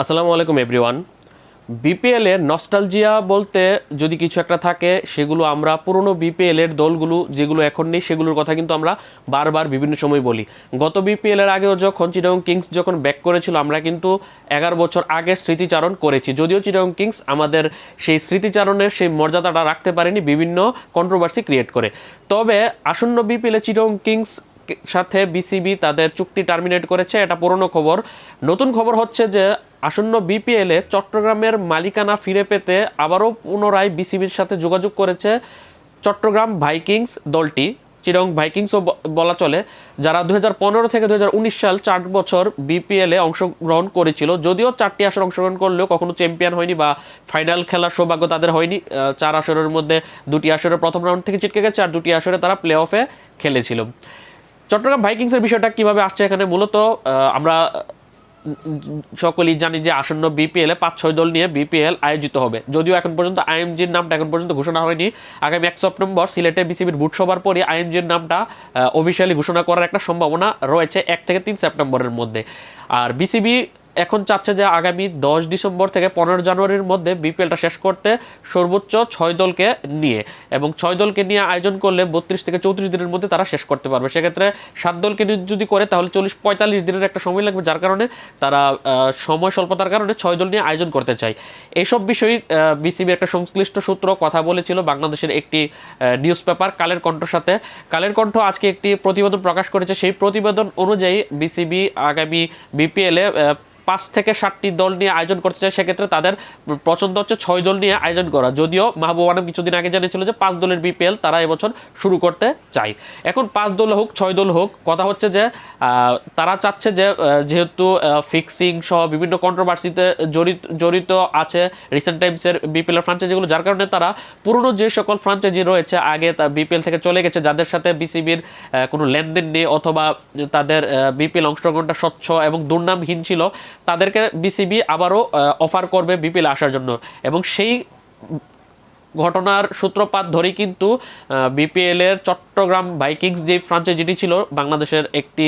আসসালামু আলাইকুম everyone BPL nostalgia বলতে যদি কিছু একটা থাকে, সেগুলো আমরা পুরনো বিপিএল এর দলগুলো যেগুলো এখন নেই, সেগুলোর কথা কিন্তু আমরা বারবার বিভিন্ন সময় বলি। গত বিপিএল এর আগেও যখন চিটাগং কিংস যখন ব্যাক করেছিল, আমরা কিন্তু এগারো বছর আগে স্মৃতিচারণ করেছি। যদিও চিটাগং কিংস আমাদের সেই স্মৃতিচারণের সেই মর্যাদাটা রাখতে পারেনি বিভিন্ন কন্ট্রোভার্সি ক্রিয়েট করে। তবে আসন্ন বিপিএল এ চিটাগং কিংস সাথে বিসিবি তাদের চুক্তি টার্মিনেট করেছে, এটা পুরনো খবর। নতুন খবর হচ্ছে যে, আসন্ন বিপিএল চট্টগ্রামের মালিকানা ফিরে পেতে আবারও পুনরায় বিসিবির সাথে যোগাযোগ করেছে চট্টগ্রাম ভাইকিংস দলটি। চিরং ভাইকিংসও বলা চলে, যারা দু হাজার পনেরো থেকে দুহাজার উনিশ সাল চার বছর বিপিএল অংশগ্রহণ করেছিল, যদিও চারটি আসর অংশগ্রহণ করলেও কখনো চ্যাম্পিয়ন হয়নি বা ফাইনাল খেলার সৌভাগ্য তাদের হয়নি। চার আসরের মধ্যে দুটি আসরে প্রথম রাউন্ড থেকে ছিটকে গেছে, আর দুটি আসরে তারা প্লে অফে খেলেছিল। চট্টগ্রাম ভাইকিংসের বিষয়টা কীভাবে আসছে এখানে? মূলত আমরা সকলেই জানি যে আসন্ন বিপিএল এ পাঁচ ছয় দল নিয়ে বিপিএল আয়োজিত হবে। যদিও এখন পর্যন্ত আইএমজির নামটা এখন পর্যন্ত ঘোষণা হয়নি। আগামী এক সেপ্টেম্বর সিলেটে বিসিবির বুট সভার পরে আইএমজির নামটা অফিসিয়ালি ঘোষণা করার একটা সম্ভাবনা রয়েছে এক থেকে তিন সেপ্টেম্বরের মধ্যে। আর বিসিবি এখন চাচ্ছে যে আগামী দশ ডিসেম্বর থেকে পনেরো জানুয়ারির মধ্যে বিপিএলটা শেষ করতে সর্বোচ্চ ছয় দলকে নিয়ে এবং ছয় দলকে নিয়ে আয়োজন করলে বত্রিশ থেকে চৌত্রিশ দিনের মধ্যে তারা শেষ করতে পারবে। সেক্ষেত্রে সাত দলকে যদি করে তাহলে চল্লিশ, পঁয়তাল্লিশ দিনের একটা সময় লাগবে, যার কারণে তারা সময় স্বল্পতার কারণে ছয় দল নিয়ে আয়োজন করতে চায়। এইসব বিষয়ে বিসিবি একটা সংশ্লিষ্ট সূত্র কথা বলেছিল, বাংলাদেশের একটি নিউজ পেপার, কালের কণ্ঠর সাথে। কালের কণ্ঠ আজকে একটি প্রতিবেদন প্রকাশ করেছে। সেই প্রতিবেদন অনুযায়ী বিসিবি আগামী বিপিএলে পাঁচ থেকে ষাটটি দল নিয়ে আয়োজন করতে চায়, সেক্ষেত্রে তাদের পছন্দ হচ্ছে ছয় দল নিয়ে আয়োজন করা। যদিও মাহবুব আলম কিছুদিন আগে জানিয়েছিল যে পাঁচ দলের বিপিএল তারা এবছর শুরু করতে চায়। এখন পাঁচ দল হোক, ছয় দল হোক, কথা হচ্ছে যে তারা চাচ্ছে যে যেহেতু ফিক্সিং সহ বিভিন্ন কন্ট্রোভার্সিতে জড়িত জড়িত আছে রিসেন্ট টাইমসের বিপিএল ফ্রাঞ্চাইজিগুলো যার কারণে তারা পুরনো যে সকল ফ্রাঞ্চাইজি রয়েছে, আগে তা বিপিএল থেকে চলে গেছে, যাদের সাথে বিসিবির কোনো লেনদেন নেই অথবা তাদের বিপিএল অংশগ্রহণটা স্বচ্ছ এবং দুর্নামহীন ছিল তাদেরকে বিসিবি আবারও অফার করবে বিপিএল আসার জন্য। এবং সেই ঘটনার সূত্রপাত ধরেই কিন্তু বিপিএল এর চট্টগ্রাম ভাইকিংস যে ফ্রাঞ্চাইজিটি ছিল, বাংলাদেশের একটি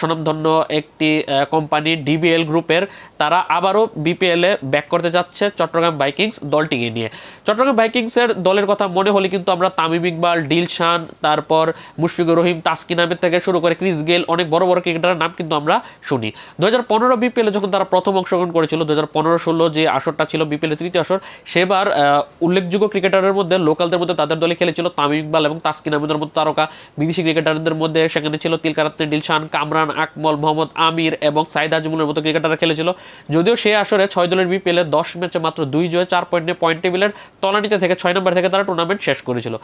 স্বনামধন্য একটি কোম্পানি ডিবিএল গ্রুপের তারা আবারও বিপিএল ব্যাক করতে যাচ্ছে চট্টগ্রাম ভাইকিংস দলটিকে নিয়ে। চট্টগ্রাম ভাইকিংসের দলের কথা মনে হলে কিন্তু আমরা তামিম ইকবাল ডিলশান তারপর মুশফিকুর রহিম, তাসকিন আহমেদ থেকে শুরু করে ক্রিস গেল, অনেক বড় বড় ক্রিকেটারের নাম কিন্তু আমরা শুনি। দু হাজার পনেরো বিপিএলে যখন তারা প্রথম অংশগ্রহণ করেছিল দু হাজার পনেরো ষোলো যে আসরটা ছিল বিপিএল তৃতীয় আসর, সেবার উল্লেখযোগ্য ক্রিকেটারের মধ্যে, লোকালদের মধ্যে তাদের দলে খেলেছিল তামিম ইকবাল এবং তাসকিন আহমেদের মতো তারকা। বিদেশি ক্রিকেটারদের মধ্যে সেখানে ছিল তিলকারাত্নে ডিলশান কামরান, আকমল, মোহাম্মদ আমির এবং সাইদ আজমুলের মতো ক্রিকেটাররা খেলেছিল। যদিও সে আসরে ছয় দলের বিপিএলে দশ ম্যাচে মাত্র দুই জয়ে চার পয়েন্ট নিয়ে পয়েন্ট টেবিলের তলানিতে থেকে ছয় নম্বর থেকে তারা টুর্নামেন্ট শেষ করেছিল।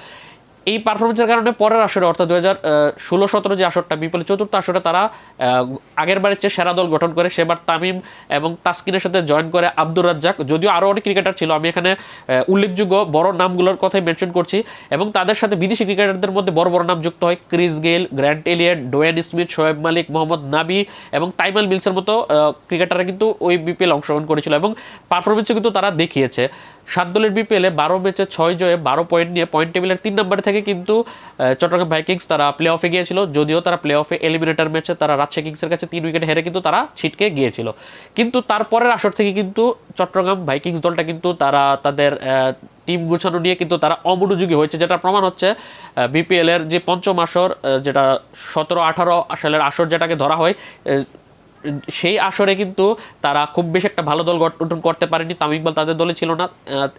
এই পারফরমেন্সের কারণে পরের আসরে, অর্থাৎ দু হাজার ষোলো সতেরো যে আসরটা বিপলে চতুর্থ আসরে তারা আগের বারের চেয়ে সেরা দল গঠন করে সেবার তামিম এবং তাসকিনের সাথে জয়েন করে আব্দুর রাজ্জাক। যদিও আরও অনেক ক্রিকেটার ছিল, আমি এখানে উল্লেখযোগ্য বড় নামগুলোর কথাই মেনশন করছি এবং তাদের সাথে বিদেশি ক্রিকেটারদের মধ্যে বড় বড় নাম যুক্ত হয় Chris Gayle Grant Elliott, Dwayne Smith, Shoaib Malik, Mohammad Nabi এবং তাইমাল মিলসের মতো ক্রিকেটাররা কিন্তু ওই বিপিএল অংশগ্রহণ করেছিল এবং পারফরমেন্সে কিন্তু তারা দেখিয়েছে। সাত দলের বিপিএলে বারো ম্যাচে ছয় জয়ে বারো পয়েন্ট নিয়ে পয়েন্ট টেবিলের তিন নম্বরে থেকে কিন্তু চট্টগ্রাম ভাইকিংস তারা প্লে অফে গিয়েছিল। যদিও তারা প্লে অফে এলিমিনেটর ম্যাচে তারা রাজশাহী কিংসের কাছে তিন উইকেট হেরে কিন্তু তারা ছিটকে গিয়েছিল। কিন্তু তারপরের আসর থেকে কিন্তু চট্টগ্রাম ভাইকিংস দলটা কিন্তু তারা তাদের টিম গুছানো নিয়ে কিন্তু তারা অমনোযোগী হয়েছে যেটা প্রমাণ হচ্ছে বিপিএলের যে পঞ্চম আসর যেটা সতেরো আঠারো সালের আসর যেটাকে ধরা হয় সেই আসরে কিন্তু তারা খুব বেশি একটা ভালো দল গঠন করতে পারেনি। তামিম ইকবাল তাদের দলে ছিল না।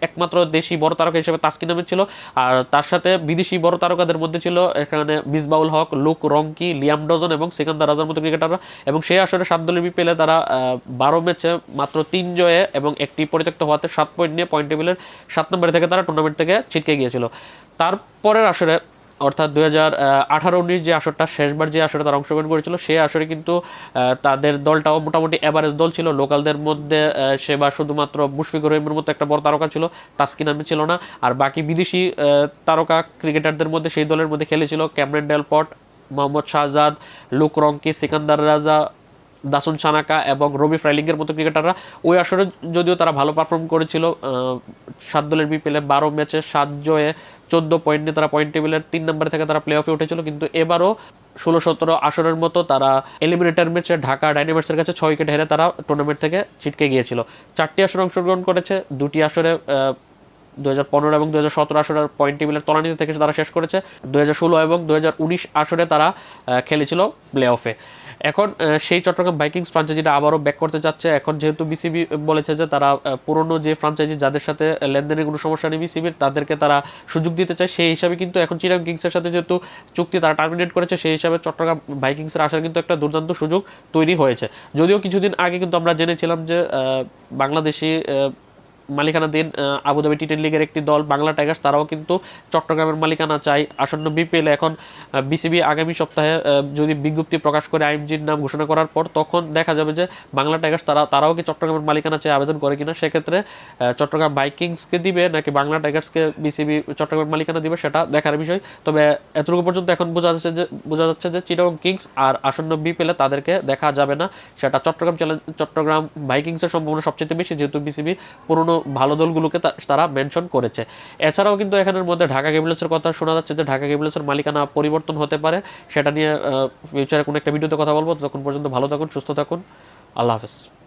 একমাত্র দেশি বড় তারকা হিসেবে তাসকিন আহমেদ ছিল। আর তার সাথে বিদেশি বড় তারকাদের মধ্যে ছিল এখানে Misbah-ul Haq, Luke Ronchi, Liam Dawson এবং সিকান্দার রাজার মতো ক্রিকেটাররা। এবং সেই আসরে সাত দলের বিপিএলে তারা বারো ম্যাচে মাত্র তিন জয়ে এবং একটি পরিত্যক্ত হওয়াতে সাত পয়েন্ট নিয়ে পয়েন্ট টেবিলের সাত নম্বরে থেকে তারা টুর্নামেন্ট থেকে ছিটকে গিয়েছিল। তারপরের আসরে অর্থাৎ দু হাজার আঠারো উনিশ যে আসরটা, শেষবার যে আসরে তারা অংশগ্রহণ করেছিল, সেই আসরে কিন্তু তাদের দলটাও মোটামুটি অ্যাভারেজ দল ছিল। লোকালদের মধ্যে সেবা শুধুমাত্র মুশফিকুর রহিমের মতো একটা বড় তারকা ছিল, তাসকিন আহমেদ ছিল না। আর বাকি বিদেশি তারকা ক্রিকেটারদের মধ্যে সেই দলের মধ্যে খেলেছিল Cameron Delport, Mohammad Shahzad, Luke Ronchi Sikandar Raza Dasun Shanaka এবং রবি ফ্রাইলিংয়ের মতো ক্রিকেটাররা ওই আসরে যদিও তারা ভালো পারফর্ম করেছিল সাত দলের বিপিএলে বারো ম্যাচে সাত জয়ে চোদ্দ পয়েন্ট নিয়ে তারা পয়েন্ট টেবিলের তিন নম্বরে থেকে তারা প্লে অফে উঠেছিল, কিন্তু এবারও ষোলো সতেরো আসরের মতো তারা এলিমিনেটর ম্যাচে ঢাকা ডাইনামার্সের কাছে ছয় উইকেট হেরে তারা টুর্নামেন্ট থেকে ছিটকে গিয়েছিল। চারটি আসরে অংশগ্রহণ করেছে, দুটি আসরে দু হাজার পনেরো এবং দু হাজার সতেরো আসরের পয়েন্ট টেবিলের তলানিতে থেকে তারা শেষ করেছে। দু হাজার ষোলো এবং দু হাজার উনিশ আসরে তারা খেলেছিল প্লে অফে এখন সেই চট্টগ্রাম বাইকিংস ফ্রাঞ্চাইজিটা আবারও ব্যাক করতে যাচ্ছে এখন যেহেতু বিসিবি বলেছে যে তারা পুরনো যে ফ্রাঞ্চাইজি যাদের সাথে লেনদেনের কোনো সমস্যা নেই বিসিবির তাদেরকে তারা সুযোগ দিতে চায়। সেই হিসাবে কিন্তু এখন চিরাং কিংসের সাথে যেহেতু চুক্তি তারা টার্মিনেট করেছে, সেই হিসাবে চট্টগ্রাম বাইকিংসের আসার কিন্তু একটা দুর্দান্ত সুযোগ তৈরি হয়েছে। যদিও কিছুদিন আগে কিন্তু আমরা জেনেছিলাম যে বাংলাদেশি মালিকানাধীন আবুধাবি টি টেন লিগের একটি দল বাংলা টাইগার্স, তারাও কিন্তু চট্টগ্রামের মালিকানা চাই। আসন্ন বিপিএল এখন বিসিবি আগামী সপ্তাহে যদি বিজ্ঞপ্তি প্রকাশ করে আইএমজির নাম ঘোষণা করার পর, তখন দেখা যাবে যে বাংলা টাইগার্স তারা, তারাও কি চট্টগ্রামের মালিকানা চাই আবেদন করে কিনা? সেক্ষেত্রে চট্টগ্রাম বাইকিংসকে দিবে নাকি বাংলা টাইগার্সকে বিসিবি চট্টগ্রামের মালিকানা দিবে সেটা দেখার বিষয়। তবে এতটুকু পর্যন্ত এখন বোঝা যাচ্ছে যে, বোঝা যাচ্ছে যে চিটাগং কিংস আর আসন্ন বিপিএলে তাদেরকে দেখা যাবে না। সেটা চট্টগ্রাম চ্যালেঞ্জ, চট্টগ্রাম বাইকিংসের সম্ভাবনা সবচেয়ে বেশি, যেহেতু বিসিবি পুরনো ভালো দলগুলোকে তারা মেনশন করেছে। এছাড়াও কিন্তু এখানের মধ্যে ঢাকা ক্যাপিটালসের কথা শোনা যাচ্ছে যে, ঢাকা ক্যাপিটালসের মালিকানা পরিবর্তন হতে পারে। সেটা নিয়ে ফিউচারে কোনো একটা ভিডিওতে কথা বলব। তখন পর্যন্ত ভালো থাকুন, সুস্থ থাকুন। আল্লাহ হাফেজ।